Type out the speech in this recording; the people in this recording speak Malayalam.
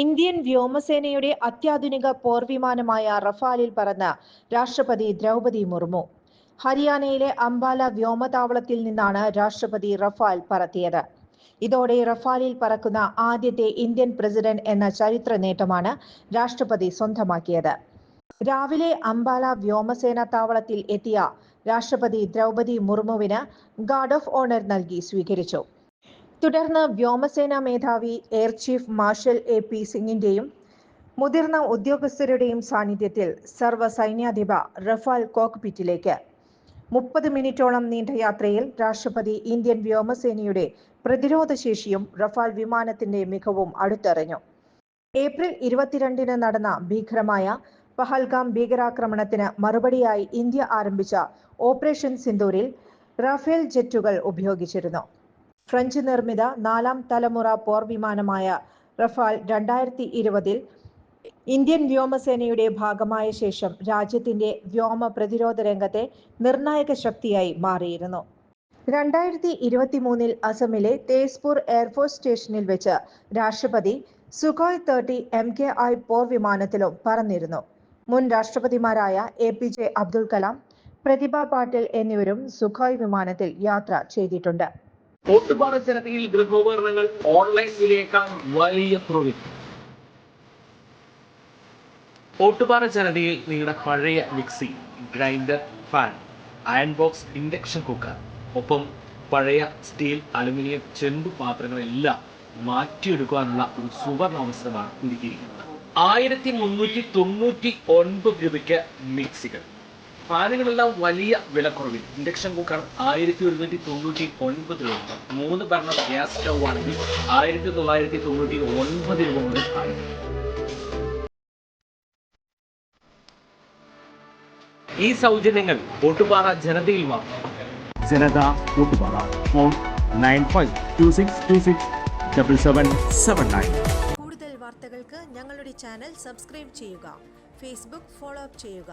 ഇന്ത്യൻ വ്യോമസേനയുടെ അത്യാധുനിക പോർവിമാനമായ റഫാലിൽ പറന്ന രാഷ്ട്രപതി ദ്രൗപതി മുർമു. ഹരിയാനയിലെ അംബാല വ്യോമതാവളത്തിൽ നിന്നാണ് രാഷ്ട്രപതി റഫാൽ പറത്തിയത്. ഇതോടെ റഫാലിൽ പറക്കുന്ന ആദ്യത്തെ ഇന്ത്യൻ പ്രസിഡന്റ് എന്ന ചരിത്ര നേട്ടമാണ് രാഷ്ട്രപതി സ്വന്തമാക്കിയത്. രാവിലെ അംബാല വ്യോമസേന താവളത്തിൽ എത്തിയ രാഷ്ട്രപതി ദ്രൗപതി മുർമുവിന് ഗാർഡ് ഓഫ് ഓണർ നൽകി സ്വീകരിച്ചു. തുടർന്ന് വ്യോമസേനാ മേധാവി air chief marshal A P സിംഗിന്റെയും മുതിർന്ന ഉദ്യോഗസ്ഥരുടെയും സാന്നിധ്യത്തിൽ സർവ സൈന്യാധിപ റഫാൽ കോക്ക്പിറ്റിലേക്ക് മുപ്പത് മിനിറ്റോളം നീണ്ട യാത്രയിൽ രാഷ്ട്രപതി ഇന്ത്യൻ വ്യോമസേനയുടെ പ്രതിരോധശേഷിയും റഫാൽ വിമാനത്തിന്റെ മികവും അടുത്തറിഞ്ഞു. ഏപ്രിൽ ഇരുപത്തിരണ്ടിന് നടന്ന ഭീകരമായ പഹൽഗാം ഭീകരാക്രമണത്തിന് മറുപടിയായി ഇന്ത്യ ആരംഭിച്ച ഓപ്പറേഷൻ സിന്ദൂരിൽ റഫേൽ ജെറ്റുകൾ ഉപയോഗിച്ചിരുന്നു. ഫ്രഞ്ച് നിർമ്മിത നാലാം തലമുറ പോർ വിമാനമായ റഫാൽ രണ്ടായിരത്തി ഇരുപതിൽ ഇന്ത്യൻ വ്യോമസേനയുടെ ഭാഗമായ ശേഷം രാജ്യത്തിന്റെ വ്യോമ പ്രതിരോധ രംഗത്തെ നിർണായക ശക്തിയായി മാറിയിരുന്നു. രണ്ടായിരത്തി ഇരുപത്തി മൂന്നിൽ അസമിലെ തേസ്പൂർ എയർഫോഴ്സ് സ്റ്റേഷനിൽ വെച്ച് രാഷ്ട്രപതി Sukhoi thirty M K I പോർ വിമാനത്തിലും പറന്നിരുന്നു. മുൻ രാഷ്ട്രപതിമാരായ A P J Abdul Kalam Pratibha Patil എന്നിവരും സുഖോയ് വിമാനത്തിൽ യാത്ര ചെയ്തിട്ടുണ്ട്. ജനതയിൽ ഗൃഹോപകരണങ്ങൾ ഓൺലൈൻ വിലയേക്കാൾ വലിയ കുറവിൽ. ഓട്ടുപാറ ജനതയിൽ നിങ്ങളുടെ പഴയ mixie grinder fan iron box induction cooker ഒപ്പം പഴയ സ്റ്റീൽ അലുമിനിയം ചെമ്പ് പാത്രങ്ങളെല്ലാം മാറ്റിയെടുക്കാനുള്ള ഒരു സുവർണ അവസരമാണ് ഒരുക്കിയിരിക്കുന്നത് ആയിരത്തി മുന്നൂറ്റി തൊണ്ണൂറ്റി ഒൻപത് രൂപയ്ക്ക് മിക്സികൾ. ഫാനുകളെല്ലാം വലിയ വിലക്കുറവിൽ. ഇൻഡക്ഷൻ കുക്കർ ആയിരത്തി ഒരുന്നൂറ്റി തൊണ്ണൂറ്റി ഒൻപത് രൂപ മൂന്ന് ഭരണ ഗ്യാസ് സ്റ്റൗ ആണെങ്കിൽ ആയിരത്തി തൊള്ളായിരത്തി തൊണ്ണൂറ്റി ഒൻപത് രൂപ മുതൽ ആയി. ഈ സൗജന്യങ്ങൾ ഒട്ടുപാറ ജനതയിൽ മാത്രം Janata Ottupara phone nine five two six two six double seven seven nine. കൂടുതൽ വാർത്തകൾക്ക് ഞങ്ങളുടെ ചാനൽ സബ്സ്ക്രൈബ് ചെയ്യുക. ഫേസ്ബുക്ക് ഫോളോ അപ്പ് ചെയ്യുക.